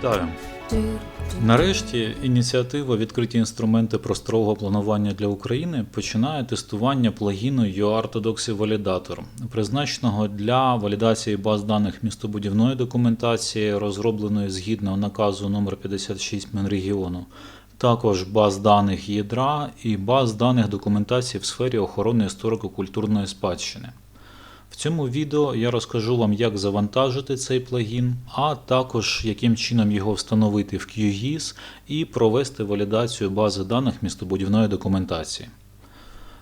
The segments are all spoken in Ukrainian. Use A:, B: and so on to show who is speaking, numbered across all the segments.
A: Вітаю! Нарешті ініціатива відкриті інструменти просторого планування для України починає тестування плагіну UARthodoxy Validator, призначеного для валідації баз даних містобудівної документації, розробленої згідно наказу номер 56 Мінрегіону, також баз даних ядра і баз даних документації в сфері охорони історико-культурної спадщини. В цьому відео я розкажу вам, як завантажити цей плагін, а також яким чином його встановити в QGIS і провести валідацію бази даних містобудівної документації.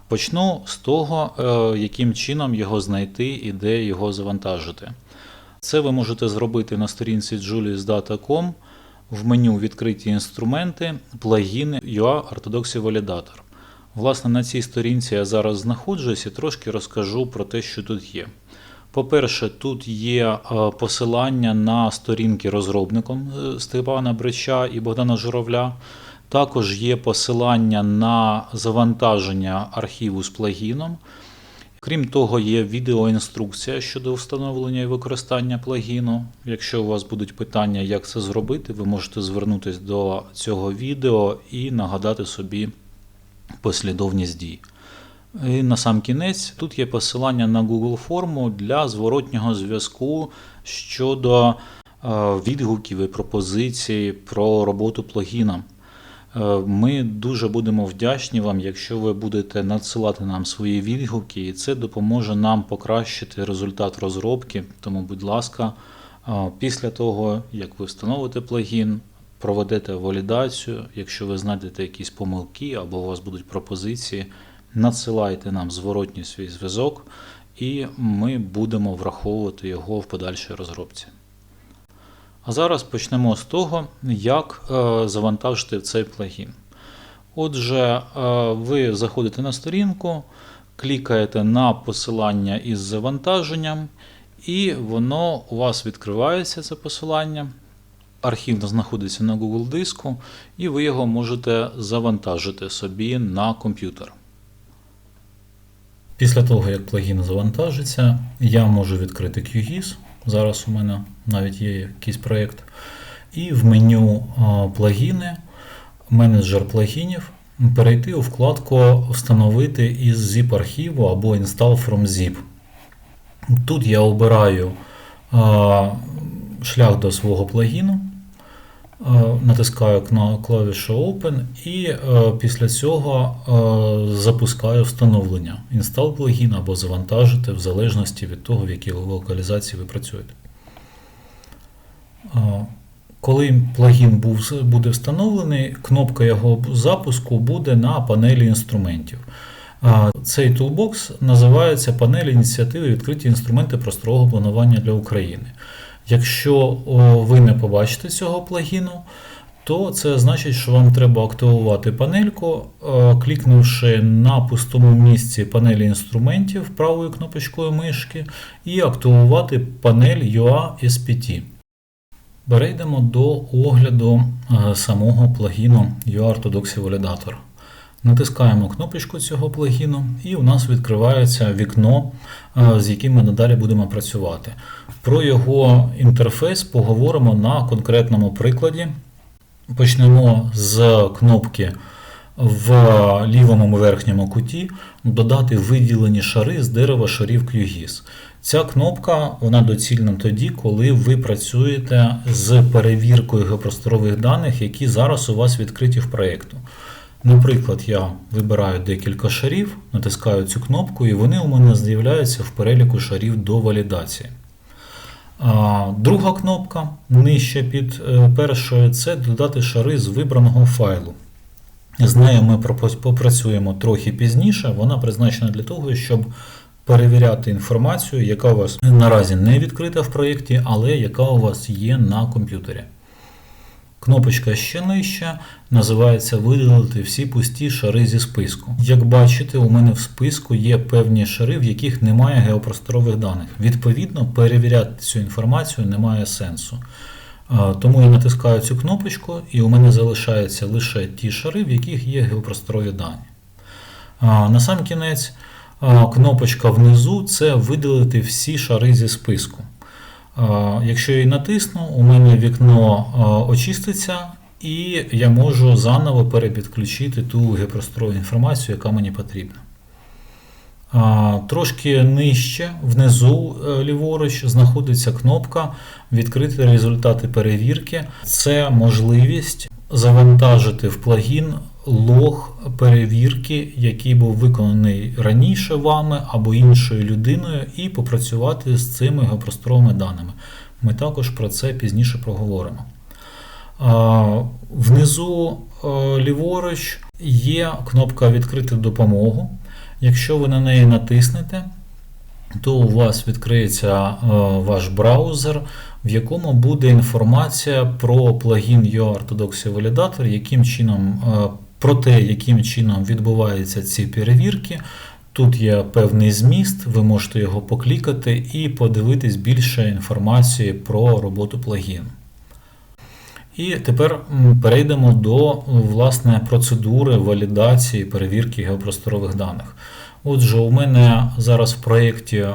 A: Почну з того, е, яким чином його знайти і де його завантажити. Це ви можете зробити на сторінці juliusdata.com в меню Відкриті інструменти, плагіни UA Orthodoxy Validator. Власне, на цій сторінці я зараз знаходжусь і трошки розкажу про те, що тут є. По-перше, тут є е, посилання на сторінки розробником е, Степана Брича і Богдана Журавля. Також є посилання на завантаження архіву з плагіном. Крім того, є відеоінструкція щодо встановлення і використання плагіну. Якщо у вас будуть питання, як це зробити, ви можете звернутися до цього відео і нагадати собі послідовність дій. І на сам кінець тут є посилання на Google форму для зворотнього зв'язку щодо е, відгуків і пропозицій про роботу плагіна. Е, Ми дуже будемо вдячні вам, якщо ви будете надсилати нам свої відгуки, і це допоможе нам покращити результат розробки. Тому, будь ласка, е, після того, як ви встановите плагін, проведете валідацію. Якщо ви знайдете якісь помилки або у вас будуть пропозиції, надсилайте нам зворотній свій зв'язок, і ми будемо враховувати його в подальшій розробці. А зараз почнемо з того, як е, завантажити цей плагін. Отже, е, ви заходите на сторінку, клікаєте на посилання із завантаженням, і воно у вас відкривається це посилання. Архів знаходиться на Google диску, і ви його можете завантажити собі на комп'ютер. Після того, як плагін завантажиться, я можу відкрити QGIS. Зараз у мене навіть є якийсь проєкт. І в меню плагіни, менеджер плагінів, перейти у вкладку Встановити із zip архіву або Install from zip. Тут я обираю шлях до свого плагіну. Е, Натискаю на клавішу Open і е, після цього е, запускаю встановлення інстал плагін або завантажити в залежності від того, в якій локалізації ви працюєте. Коли плагін буде встановлений, кнопка його запуску буде на панелі інструментів. Цей тулбокс називається панель ініціативи відкриті інструменти просторового планування для України. Якщо ви не побачите цього плагіну, то це значить, що вам треба активувати панельку, е, клікнувши на пустому місці панелі інструментів правою кнопочкою мишки і активувати панель UA SPT. Перейдемо до огляду е, самого плагіну UARthodoxy Validator. Натискаємо кнопочку цього плагіну, і у нас відкривається вікно, е, з яким ми надалі будемо працювати. Про його інтерфейс поговоримо на конкретному прикладі. Почнемо з кнопки в лівому верхньому куті додати виділені шари з дерева шарів QGIS. Ця кнопка вона доцільна тоді, коли ви працюєте з перевіркою геопросторових даних, які зараз у вас відкриті в проєкту. Наприклад, я вибираю декілька шарів, натискаю цю кнопку, і вони у мене з'являються в переліку шарів до валідації. Друга кнопка нижче під е, першою це додати шари з вибраного файлу. З нею ми попрацюємо трохи пізніше. Вона призначена для того, щоб перевіряти інформацію, яка у вас наразі не відкрита в проєкті, але яка у вас є на комп'ютері. Кнопочка ще нижче називається Видалити всі пусті шари зі списку. Як бачите, у мене в списку є певні шари, в яких немає геопросторових даних. Відповідно, перевіряти цю інформацію немає сенсу. Тому я натискаю цю кнопочку, і у мене залишаються лише ті шари, в яких є геопросторові дані. На сам кінець кнопочка внизу це видалити всі шари зі списку. Е, Якщо я її натисну, у мене вікно е, очиститься, і я можу заново перепідключити ту геопросторову інформацію, яка мені потрібна. Трошки нижче, внизу е, ліворуч, знаходиться кнопка Відкрити результати перевірки. Це можливість завантажити в плагін лог перевірки, який був виконаний раніше вами або іншою людиною, і попрацювати з цими геопросторовими даними. Ми також про це пізніше проговоримо. Внизу е, ліворуч є кнопка Відкрити допомогу. Якщо ви на неї натиснете, то у вас відкриється е, ваш браузер, в якому буде інформація про плагін UARthodoxy Validator, яким чином, е, про те, яким чином відбуваються ці перевірки. Тут є певний зміст, ви можете його поклікати і подивитись більше інформації про роботу плагіну. І тепер перейдемо до власне процедури валідації перевірки геопросторових даних. Отже, у мене зараз в проєкті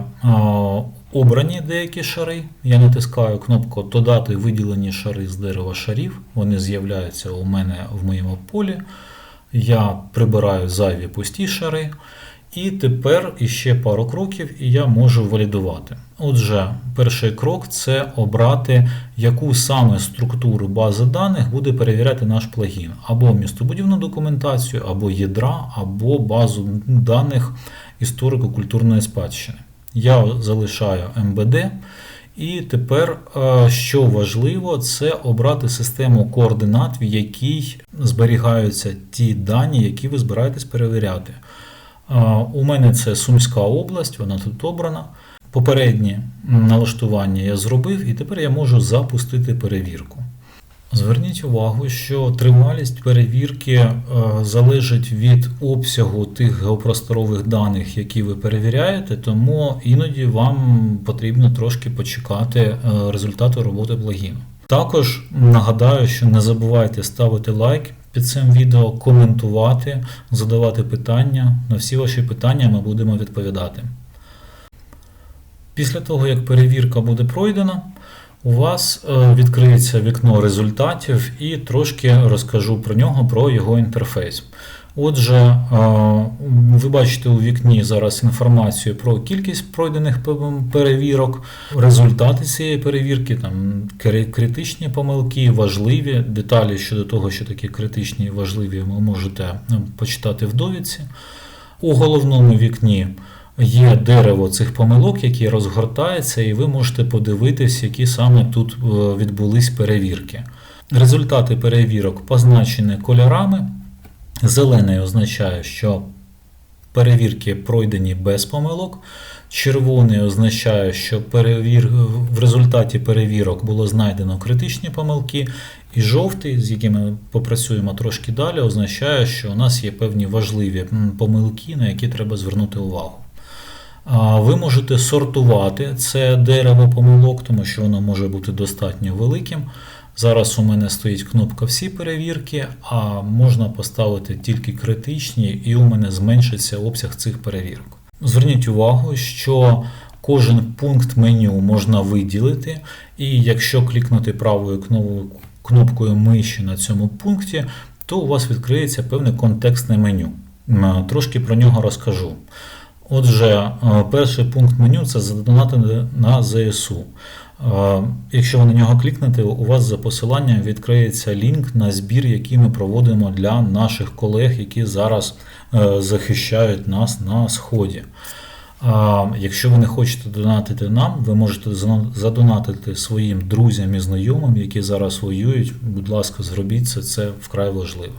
A: обрані деякі шари. Я натискаю кнопку Додати виділені шари з дерева шарів. Вони з'являються у мене в моєму полі. Я прибираю зайві пусті шари. І тепер іще пару кроків, і я можу валідувати. Отже, перший крок це обрати, яку саме структуру бази даних буде перевіряти наш плагін. Або містобудівну документацію, або ядра, або базу даних історико-культурної спадщини. Я залишаю МБД. І тепер, е, що важливо, це обрати систему координат, в якій зберігаються ті дані, які ви збираєтесь перевіряти. У мене це Сумська область, вона тут обрана. Попереднє налаштування я зробив, і тепер я можу запустити перевірку. Зверніть увагу, що тривалість перевірки е, залежить від обсягу тих геопросторових даних, які ви перевіряєте, тому іноді вам потрібно трошки почекати е, результату роботи плагіну. Також нагадаю, що не забувайте ставити лайк під цим відео, коментувати, задавати питання. На всі ваші питання ми будемо відповідати. Після того, як перевірка буде пройдена, у вас е, відкриється вікно результатів і трошки розкажу про нього, про його інтерфейс. Отже, е, ви бачите у вікні зараз інформацію про кількість пройдених перевірок, результати цієї перевірки, там критичні помилки, важливі деталі щодо того, що такі критичні і важливі, ви можете ну, почитати в довідці. У головному вікні є дерево цих помилок, які розгортаються, і ви можете подивитись, які саме тут е, відбулись перевірки. Результати перевірок позначені кольорами. Зелений означає, що перевірки пройдені без помилок. Червоний означає, що перевір... в результаті перевірок було знайдено критичні помилки. І жовтий, з якими попрацюємо трошки далі, означає, що у нас є певні важливі помилки, на які треба звернути увагу. Ви можете сортувати це дерево помилок, тому що воно може бути достатньо великим. Зараз у мене стоїть кнопка Всі перевірки, а можна поставити тільки критичні, і у мене зменшиться обсяг цих перевірок. Зверніть увагу, що кожен пункт меню можна виділити, і якщо клікнути правою кнопкою миші на цьому пункті, то у вас відкриється певне контекстне меню. Трошки про нього розкажу. Отже, перший пункт меню це задонати на ЗСУ. Якщо ви на нього клікнете, у вас за посиланням відкриється лінк на збір, який ми проводимо для наших колег, які зараз е, захищають нас на Сході. Якщо ви не хочете донатити нам, ви можете задонатити своїм друзям і знайомим, які зараз воюють. Будь ласка, зробіть це, це вкрай важливо.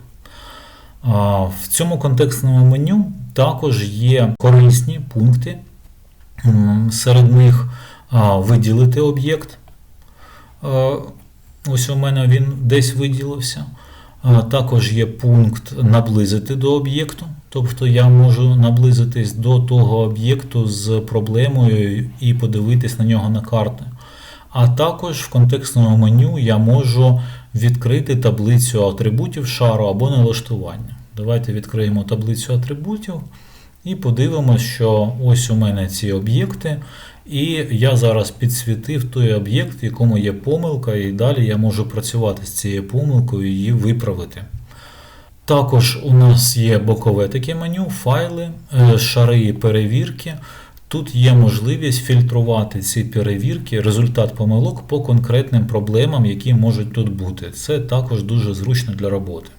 A: В цьому контекстному меню також є корисні пункти. Серед них виділити об'єкт. Ось у мене він десь виділився. Також є пункт наблизити до об'єкту. Тобто я можу наблизитись до того об'єкту з проблемою і подивитись на нього на карти. А також в контекстному меню я можу відкрити таблицю атрибутів шару або налаштування. Давайте відкриємо таблицю атрибутів і подивимося, що ось у мене ці об'єкти, І я зараз підсвітив той об'єкт, в якому є помилка, і далі я можу працювати з цією помилкою і її виправити. Також у нас є бокове таке меню, файли, е, шари перевірки. Тут є можливість фільтрувати ці перевірки, результат помилок по конкретним проблемам, які можуть тут бути. Це також дуже зручно для роботи.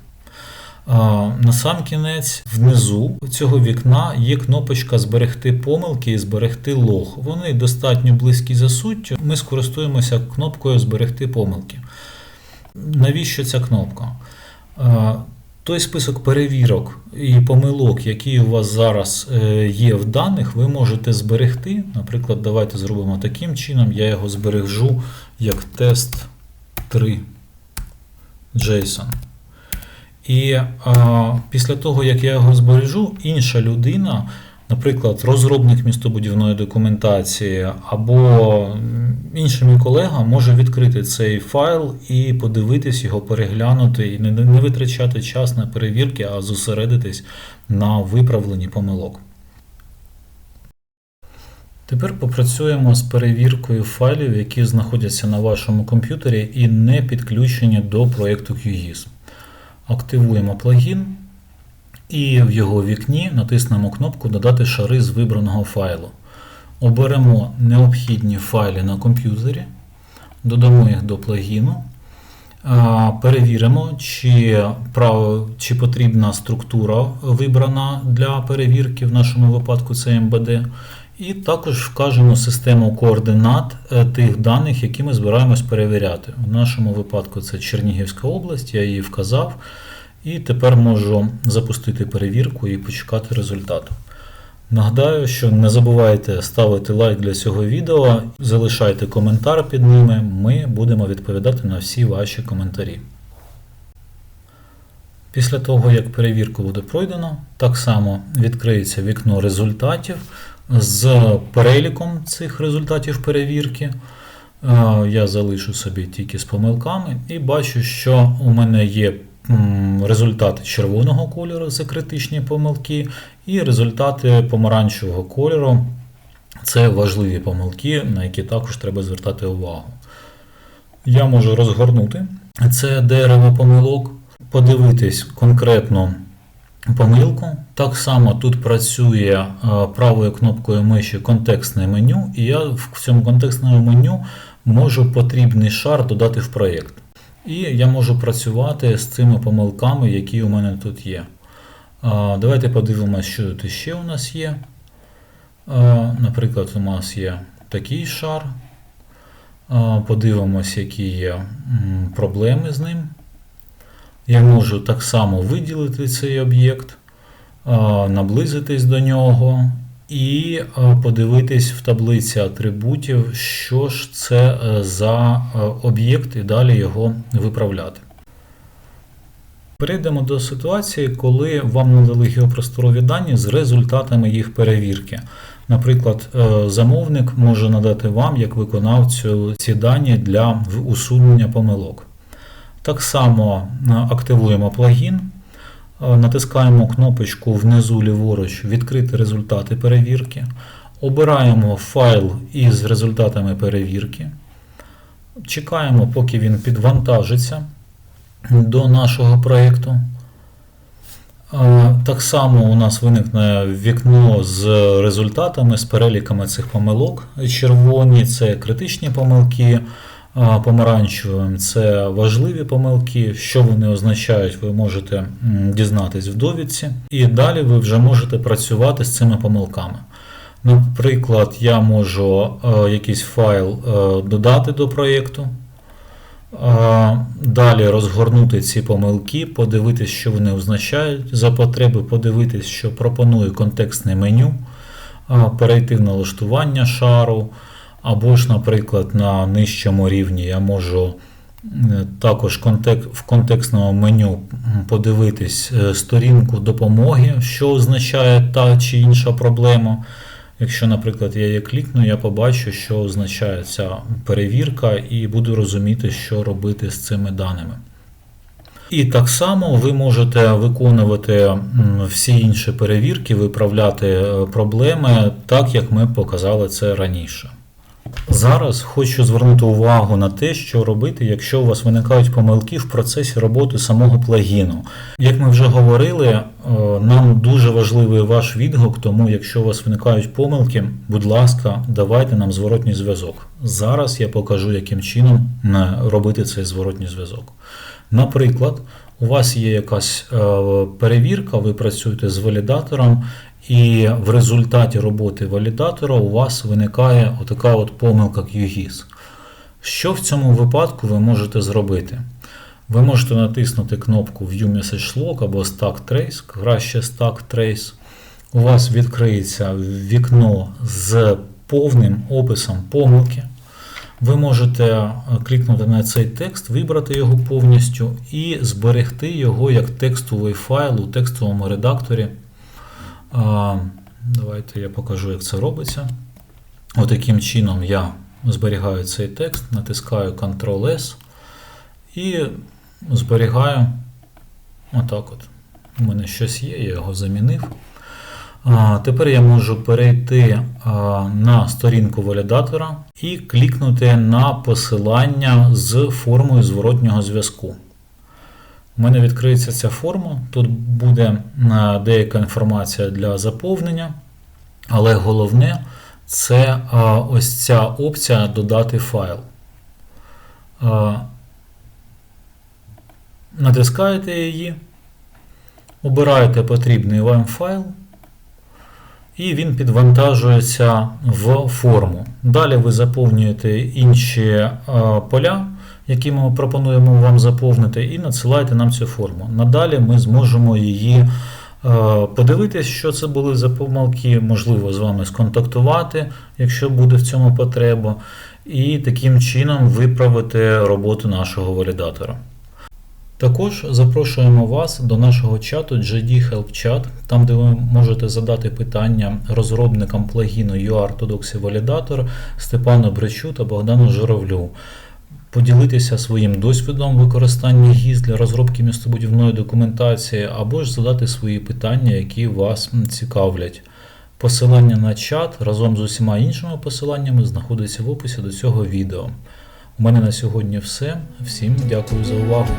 A: На сам кінець внизу цього вікна є кнопочка Зберегти помилки і зберегти лог. Вони достатньо близькі за суттю. Ми скористуємося кнопкою Зберегти помилки. Навіщо ця кнопка? Той список перевірок і помилок, які у вас зараз е, є в даних, ви можете зберегти. Наприклад, давайте зробимо таким чином. Я його збережу як тест 3 JSON. І а, після того, як я його збережу, інша людина, наприклад, розробник містобудівної документації або інший мій колега може відкрити цей файл і подивитись його, переглянути і не, не витрачати час на перевірки, а зосередитись на виправленні помилок. Тепер попрацюємо з перевіркою файлів, які знаходяться на вашому комп'ютері і не підключені до проєкту QGIS. Активуємо плагін і в його вікні натиснемо кнопку Додати шари з вибраного файлу. Оберемо необхідні файли на комп'ютері, додамо їх до плагіну. Перевіримо, чи, прав- чи потрібна структура вибрана для перевірки, в нашому випадку це МБД. І також вкажемо систему координат е, тих даних, які ми збираємось перевіряти. В нашому випадку це Чернігівська область, я її вказав. І тепер можу запустити перевірку і почекати результату. Нагадаю, що не забувайте ставити лайк для цього відео, залишайте коментар під ними, ми будемо відповідати на всі ваші коментарі. Після того, як перевірку буде пройдено, так само відкриється вікно результатів з переліком цих результатів перевірки. Е, Я залишу собі тільки з помилками і бачу, що у мене є результати червоного кольору це критичні помилки, і результати помаранчевого кольору це важливі помилки, на які також треба звертати увагу. Я можу розгорнути це дерево помилок, подивитись конкретно помилку. Так само тут працює е, правою кнопкою миші контекстне меню, і я в цьому контекстному меню можу потрібний шар додати в проєкт. І я можу працювати з цими помилками, які у мене тут є. Давайте подивимося, що тут ще у нас є. Наприклад, у нас є такий шар. Подивимось, які є проблеми з ним. Я можу так само виділити цей об'єкт, наблизитись до нього і подивитись в таблиці атрибутів, що ж це е, за е, об'єкт, і далі його виправляти. Перейдемо до ситуації, коли вам надали геопросторові дані з результатами їх перевірки. Наприклад, е, замовник може надати вам як виконавцю ці дані для усунення помилок. Так само е, активуємо плагін, е, натискаємо кнопочку внизу ліворуч Відкрити результати перевірки. Обираємо файл із результатами перевірки. Чекаємо, поки він підвантажиться до нашого проєкту. Е, Так само у нас виникне вікно з результатами, з переліками цих помилок. Червоні це критичні помилки, помаранчевим це важливі помилки. Що вони означають, ви можете дізнатись в довідці. І далі ви вже можете працювати з цими помилками. Наприклад, я можу е, якийсь файл е, додати до проєкту. Далі розгорнути ці помилки, подивитись, що вони означають, за потреби подивитись, що пропонує контекстне меню, перейти в налаштування шару, або ж, наприклад, на нижчому рівні я можу е, також в контекстному меню подивитись е, сторінку допомоги, що означає та чи інша проблема. Якщо, наприклад, я її клікну, я побачу, що означає ця перевірка, і буду розуміти, що робити з цими даними. І так само ви можете виконувати всі інші перевірки, виправляти е, проблеми, так як ми показали це раніше. Зараз хочу звернути увагу на те, що робити, якщо у вас виникають помилки в процесі роботи самого плагіну. Як ми вже говорили, е, нам дуже важливий ваш відгук, тому якщо у вас виникають помилки, будь ласка, давайте нам зворотній зв'язок. Зараз я покажу, яким чином е, робити цей зворотній зв'язок. Наприклад, у вас є якась е, перевірка, ви працюєте з валідатором, і в результаті роботи валідатора у вас виникає отака от помилка QGIS. Що в цьому випадку ви можете зробити? Ви можете натиснути кнопку View Message Log або Stack Trace, краще Stack Trace. У вас відкриється вікно з повним описом помилки. Ви можете е, клікнути на цей текст, вибрати його повністю і зберегти його як текстовий файл у текстовому редакторі. Давайте я покажу, як це робиться. Отаким чином я зберігаю цей текст, натискаю Ctrl-S і зберігаю. Отак от. У мене щось є, я його замінив. Тепер я можу перейти на сторінку валідатора і клікнути на посилання з формою зворотнього зв'язку. У мене відкриється ця форма. Тут буде деяка інформація для заповнення, але головне це ось ця опція додати файл. Натискаєте її, обираєте потрібний вам файл і він підвантажується в форму. Далі ви заповнюєте інші е, поля, які ми пропонуємо вам заповнити, і надсилаєте нам цю форму. Надалі ми зможемо її е, подивитися, що це були за помилки, можливо, з вами сконтактувати, якщо буде в цьому потреба, і таким чином виправити роботу нашого валідатора. Також запрошуємо вас до нашого чату JD Help Chat, там де ви можете задати питання розробникам плагіну UARthodoxy Validator Степану Бречу та Богдану Журавлю. Поділитися своїм досвідом використання ГІС для розробки містобудівної документації, або ж задати свої питання, які вас цікавлять. Посилання на чат разом з усіма іншими посиланнями знаходиться в описі до цього відео. У мене на сьогодні все. Всім дякую за увагу.